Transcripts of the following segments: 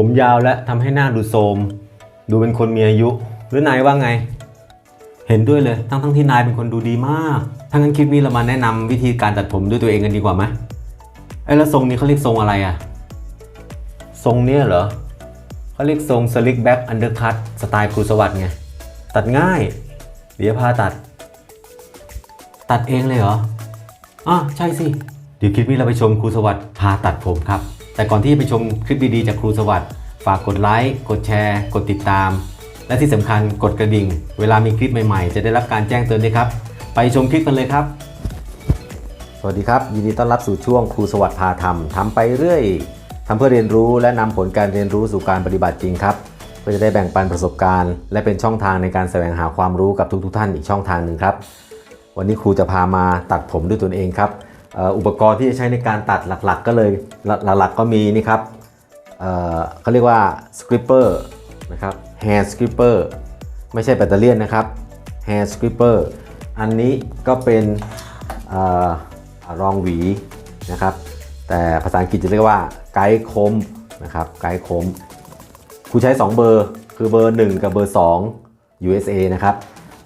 ผมยาวและทำให้หน้าดูโทรมดูเป็นคนมีอายุ หรือนายว่าไง เห็นด้วยเลยทั้งทั้งๆที่นายเป็นคนดูดีมากถ้างั้นคลิปนี้เรามาแนะนำวิธีการตัดผมด้วยตัวเองกันดีกว่าไหมไอ้แล้วทรงนี้เขาเรียกทรงอะไรอะทรงเนี้ยเหรอเขาเรียกทรง slick back undercut สไตล์ครูสวัสด์ไงตัดง่ายเดี๋ยวพาตัด ตัดเองเลยเหรออะใช่สิ เดี๋ยวคลิปนี้เราไปชมครูสวัสด์พาตัดผมครับ แต่ก่อนที่จะไปชมคลิปดีๆจากครูสวัสด์ฝากกดไลค์ กดแชร์ กดติดตาม และที่สำคัญกดกระดิ่ง เวลามีคลิปใหม่ๆ จะได้รับการแจ้งเตือนด้วยครับ ไปชมคลิปกันเลยครับ สวัสดีครับ ยินดีต้อนรับสู่ช่วงครูสวัสด์พาทำทำไปเรื่อยทำเพื่อเรียนรู้และนำผลการเรียนรู้สู่การปฏิบัติจริงครับเพื่อจะได้แบ่งปันประสบการณ์ และเป็นช่องทางในการแสวงหาความรู้กับทุกๆ ท่านอีกช่องทางหนึ่งครับ วันนี้ครูจะพามาตัดผมด้วยตนเองครับ อุปกรณ์ที่จะใช้ในการตัดหลักๆ ก็เลยหลักๆก็มีนี่ครับเขาเรียกว่าสคริปเปอร์นะครับ hair scraper ไม่ใช่แบตเตอรี่นะครับ hair scraper อันนี้ก็เป็นอรองหวีนะครับ แต่ภาษาอังกฤษจะเรียกว่าไกด์คมนะครับไกด์คมครูใช้ 2 เบอร์ คือเบอร์ 1 กับเบอร์ 2 USA นะครับ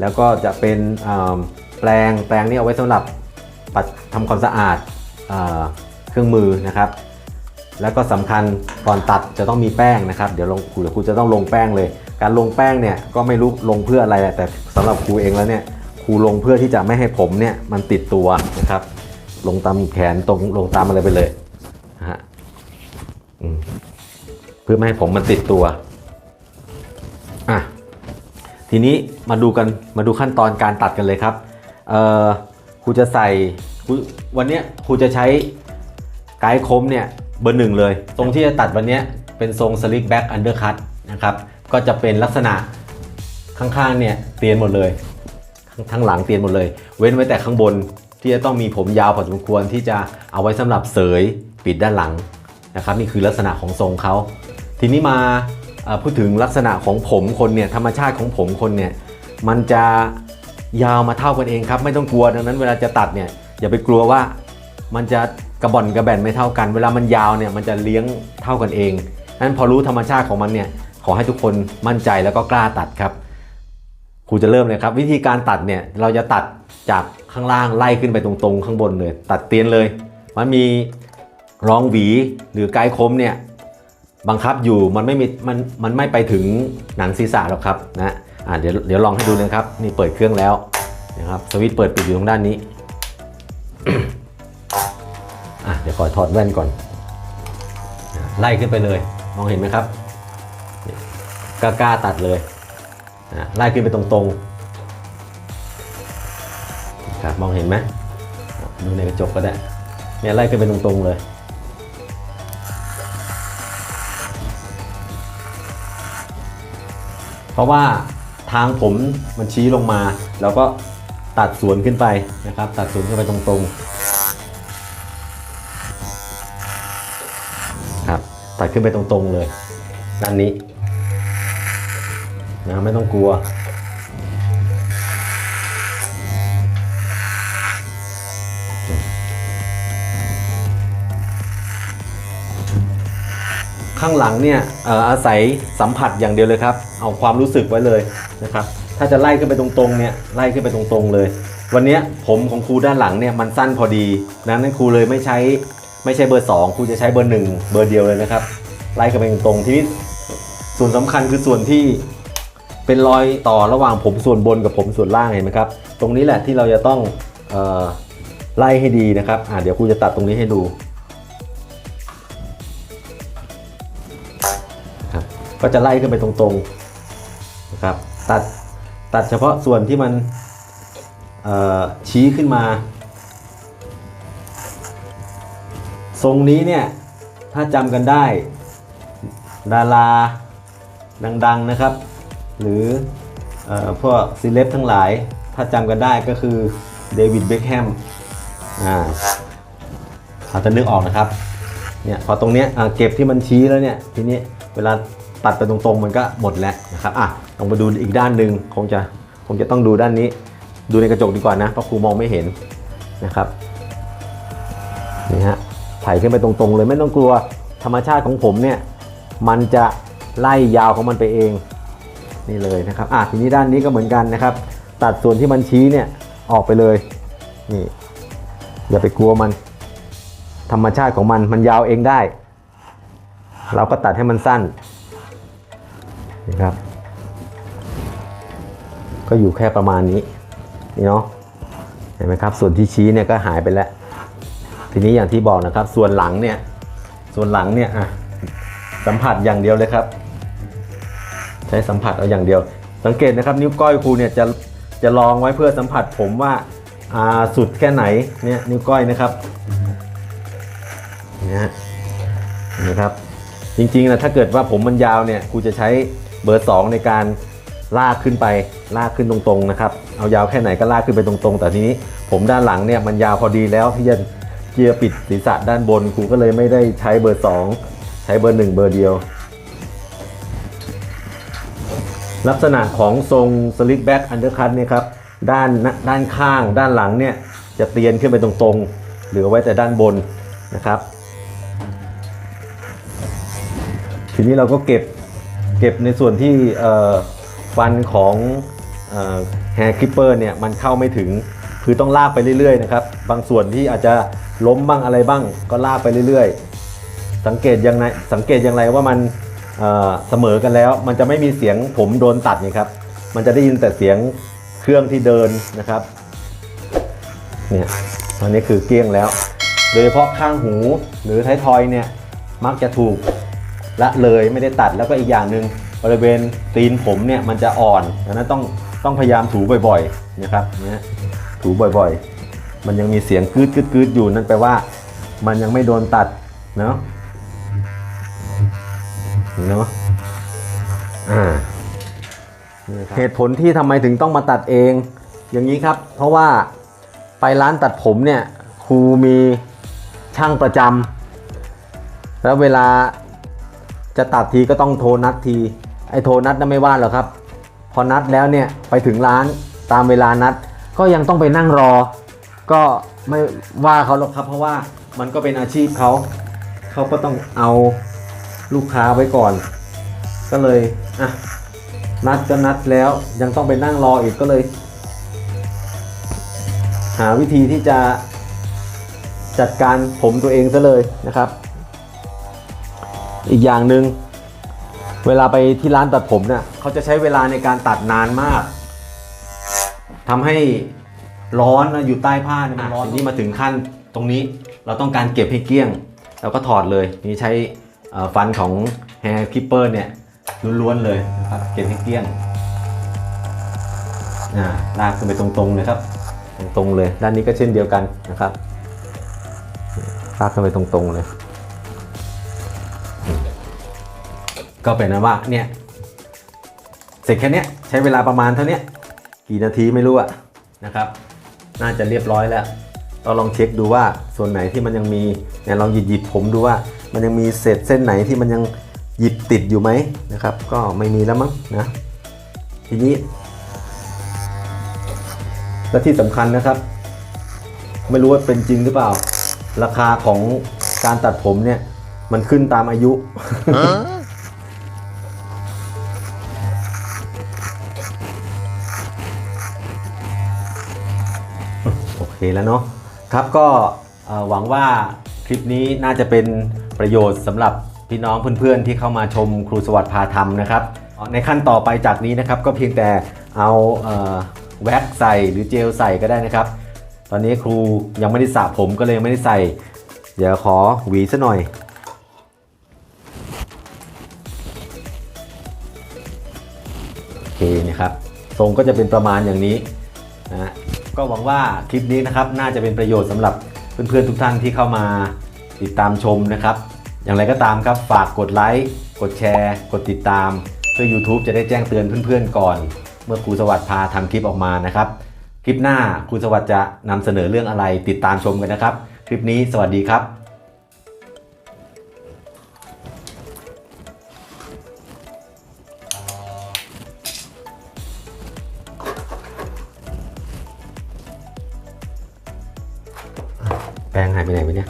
แล้วก็จะเป็นแปรงแปรงนี่เอาไว้สำหรับ ปัดทำความสะอาดอ่าเครื่องมือนะครับ แล้วก็สำคัญก่อนตัดจะต้องมีแป้งนะครับ เดี๋ยวลงครูเดี๋ยวครูจะต้องลงแป้งเลย การลงแป้งเนี่ยก็ไม่รู้ลงเพื่ออะไรแหละแต่สำหรับครูเองแล้วเนี่ยครูลงเพื่อที่จะไม่ให้ผมเนี่ยมันติดตัวนะครับ ลงตามแขนตรงลงตามอะไรไปเลยนะฮะเพื่อไม่ให้ผมมันติดตัวอะทีนี้มาดูกันมาดูขั้นตอนการตัดกันเลยครับเอ่อ ครูจะใส่ครูวันเนี้ยครูจะใช้ไกด์คมเนี่ยเบอร์หนึ่งเลย ทรงที่จะตัดวันเนี้ยเป็นทรง slick back undercut นะครับก็จะเป็นลักษณะข้างๆเนี่ยเตียนหมดเลยข้งทั้งหลังเตียนหมดเลย เว้นไว้แต่ข้างบนที่จะต้องมีผมยาวพอสมควรที่จะเอาไว้สำหรับเสยปิดด้านหลังนะครับนี่คือลักษณะของทรงเขาทีนี้มาพูดถึงลักษณะของผมคนเนี่ยธรรมชาติของผมคนเนี่ยมันจะ ยาวมาเท่ากันเองครับ ไม่ต้องกลัวดังนั้นเวลาจะตัดเนี่ยอย่าไปกลัวว่ามันจะกระบ่อนกระแบนไม่เท่ากัน เวลามันยาวเนี่ยมันจะเลี้ยงเท่ากันเองนั้นพอรู้ธรรมชาติของมันเนี่ยขอให้ทุกคนมั่นใจแล้วก็กล้าตัดครับครูจะเริ่มเลยครับ วิธีการตัดเนี่ยเราจะตัดจากข้างล่างไล่ขึ้นไปตรงๆ ข้างบนเลย ตัดเตียนเลย มันมีรองหวีหรือไกด์คมเนี่ยบังคับอยู่มันไม่มีมันมันไม่ไปถึงหนังศีรษะหรอกครับนะ อ่าเดี๋ยวเดี๋ยวลองให้ดูเลยครับ นี่เปิดเครื่องแล้วนะครับสวิตช์เปิดปิดอยู่ตรงด้านนี้อะเดี๋ยวขอถอดแว่นก่อน ไล่ขึ้นไปเลยมองเห็นไหมครับกล้าตัดเลยไล่ขึ้นไปตรงๆครับมองเห็นไหมดูในกระจกก็ได้เนี่ยไล่ขึ้นไปตรงๆเลยเพราะว่า ทางผมมันชี้ลงมา แล้วก็ตัดสวนขึ้นไปนะครับ ตัดสวนขึ้นไปตรงๆครับตัดขึ้นไปตรงๆเลยด้านนี้นะไม่ต้องกลัว ข้างหลังเนี่ยอาศัยสัมผัสอย่างเดียวเลยครับ เอาความรู้สึกไว้เลยนะครับ ถ้าจะไล่ขึ้นไปตรงๆเนี่ยไล่ขึ้นไปตรงๆเลย วันนี้ผมของครูด้านหลังเนี่ยมันสั้นพอดีดังนั้นครูเลยไม่ใช้ไม่ใช่เบอร์ 2 ครูจะใช้เบอร์ 1 เบอร์เดียวเลยนะครับ ไล่ขึ้นไปตรงๆทีนี้ส่วนสำคัญคือส่วนที่เป็นรอยต่อระหว่างผมส่วนบนกับผมส่วนล่างเห็นไหมครับ ตรงนี้แหละที่เราจะต้องไล่ให้ดีนะครับเดี๋ยวครูจะตัดตรงนี้ให้ดู ก็จะไล่ขึ้นไปตรงๆนะครับตัดตัดเฉพาะส่วนที่มันชี้ขึ้นมา ทรงนี้เนี่ย ถ้าจำกันได้ ดาราดังๆนะครับ หรืออพวกซีเลบทั้งหลาย ถ้าจำกันได้ก็คือเดวิดเบคแฮมอ่าอาจจะนึกออกนะครับเนี่ยพอตรงเนี้ยเก็บที่มันชี้แล้วเนี่ยทีนี้เวลา ตัดไปตรงๆ มันก็หมดแล้วนะครับอะลองมาดูอีกด้านหนึ่งคงจะคงจะต้องดูด้านนี้ ดูในกระจกดีกว่านะเพราะครูมองไม่เห็นนะครับนี่ฮะไถขึ้นไปตรงๆเลยไม่ต้องกลัวธรรมชาติของผมเนี่ยมันจะไล่ยาวของมันไปเองนี่เลยนะครับอะทีนี้ด้านนี้ก็เหมือนกันนะครับ ตัดส่วนที่มันชี้เนี่ยออกไปเลยนี่อย่าไปกลัวมัน ธรรมชาติของมันมันยาวเองได้ เราก็ตัดให้มันสั้น นะครับ ก็อยู่แค่ประมาณนี้นี่เนาะเห็นไหมครับ ส่วนที่ชี้เนี่ยก็หายไปแล้ว ทีนี้อย่างที่บอกนะครับ ส่วนหลังเนี่ย ส่วนหลังเนี่ยอะสัมผัสอย่างเดียวเลยครับ ใช้สัมผัสเอาอย่างเดียว สังเกตนะครับ นิ้วก้อยครูเนี่ยจะจะลองไว้เพื่อสัมผัสผมว่าอ่าสุดแค่ไหนเนี่ยนิ้วก้อยนะครับนี่ฮะนไหมครับ จริงๆนะถ้าเกิดว่าผมมันยาวเนี่ยครูจะใช้ เบอร์ 2 ในการลากขึ้นไปลากขึ้นตรงๆนะครับ เอายาวแค่ไหนก็ลากขึ้นไปตรงๆ แต่ทีนี้ผมด้านหลังเนี่ยมันยาวพอดีแล้วที่จะเจียร์ปิดศีรษะด้านบนครูก็เลยไม่ได้ใช้เบอร์ 2 ใช้เบอร์ 1 เบอร์เดียว ลักษณะของทรงสลิ c แบ็กอันเดอร์คัทเนี่ยครับด้านด้านข้างด้านหลังเนี่ยจะเตียนขึ้นไปตรงๆ เหลือไว้แต่ด้านบนนะครับ ทีนี้เราก็เก็บ เก็บในส่วนที่ฟันของแฮร์คลิปเปอร์เนี่ยมันเข้าไม่ถึงคือต้องลากไปเรื่อยๆนะครับบางส่วนที่อาจจะล้มบ้างอะไรบ้างก็ลากไปเรื่อยๆ สังเกตยังไงสังเกตอย่างไรว่ามันเเสมอกันแล้ว มันจะไม่มีเสียงผมโดนตัดนี่ครับมันจะได้ยินแต่เสียงเครื่องที่เดินนะครับเนี่ยตอนนี้คือเกลี้ยงแล้ว โดยเฉพาะข้างหูหรือท้ายทอยเนี่ยมักจะถูก ละเลยไม่ได้ตัดแล้วก็อีกอย่างหนึ่งบริเวณตีนผมเนี่ยมันจะอ่อนดังนั้นต้องต้องพยายามถูบ่อยๆนะครับเนี่ยถูบ่อยๆ มันยังมีเสียงกึดกึดกึดอยู่นั่นแปลว่ามันยังไม่โดนตัดเนาะเนาะอ่าเหตุผลที่ทำไมถึงต้องมาตัดเอง อย่างนี้ครับ เพราะว่าไปร้านตัดผมเนี่ยครูมีช่างประจำแล้วเวลา จะตัดทีก็ต้องโทรนัดที ไอ้โทรนัดนั้นไม่ว่าหรอกครับ พอนัดแล้วเนี่ยไปถึงร้านตามเวลานัด ก็ยังต้องไปนั่งรอ ก็ไม่ว่าเขาหรอกครับ เพราะว่ามันก็เป็นอาชีพเขาเขาก็ต้องเอาลูกค้าไว้ก่อน ก็เลยอะนัดก็นัดแล้วยังต้องไปนั่งรออีกก็เลย หาวิธีที่จะจัดการผมตัวเองซะเลยนะครับ อีกอย่างหนึ่งเวลาไปที่ร้านตัดผมเนี่ยเขาจะใช้เวลาในการตัดนานมากทำให้ร้อนนะอยู่ใต้ผ้าเนี่ยมันร้อนนี่มาถึงขั้นตรงนี้เราต้องการเก็บให้เกลี้ยง เราก็ถอดเลยนี่ใช้เอ่อฟันของ hair clipper เนี่ยล้วนๆเลยนะครับเก็บให้เกลี้ยงอ่าลากขึ้นไปตรงๆเลยครับ ตรงๆเลย ด้านนี้ก็เช่นเดียวกันนะครับลากขึ้นไปตรงๆเลย ก็เป็นนะว่าเนี่ยเสร็จแค่นี้ใช้เวลาประมาณเท่านี้กี่นาทีไม่รู้อะนะครับ น่าจะเรียบร้อยแล้วเราลองเช็คดูว่าส่วนไหนที่มันยังมีเนี่ยลองหยิบหยิบผมดูว่า มันยังมีเศษเส้นไหนที่มันยังหยิบติดอยู่ไหมนะครับ ก็ไม่มีแล้วมั้งนะทีนี้ และที่สำคัญนะครับ ไม่รู้ว่าเป็นจริงหรือเปล่า ราคาของการตัดผมเนี่ย มันขึ้นตามอายุ เคแล้วเนาะครับก็หวังว่าคลิปนี้น่าจะเป็นประโยชน์สำหรับพี่น้องเพื่อนๆ ที่เข้ามาชมครูสวัสดิ์พาทำนะครับในขั้นต่อไปจากนี้นะครับก็เพียงแต่เอาแว็กใส่หรือเจลใส่ก็ได้นะครับ ตอนนี้ครูยังไม่ได้สระผมก็เลยไม่ได้ใส่ เดี๋ยวขอหวีซะหน่อยโอเคนะครับทรงก็จะเป็นประมาณอย่างนี้นะฮะ ก็หวังว่าคลิปนี้นะครับน่าจะเป็นประโยชน์สำหรับเพื่อนๆทุกท่านที่เข้ามาติดตามชมนะครับ อย่างไรก็ตามครับฝากกดไลค์กดแชร์ กดติดตาม เพื่อ YouTube จะได้แจ้งเตือนเพื่อนๆก่อน เมื่อครูสวัสดิ์พาทำคลิปออกมานะครับ คลิปหน้าครูสวัสดิ์จะนำเสนอเรื่องอะไรติดตามชมกันนะครับ คลิปนี้สวัสดีครับ งหายไปไหนไปเนี่ย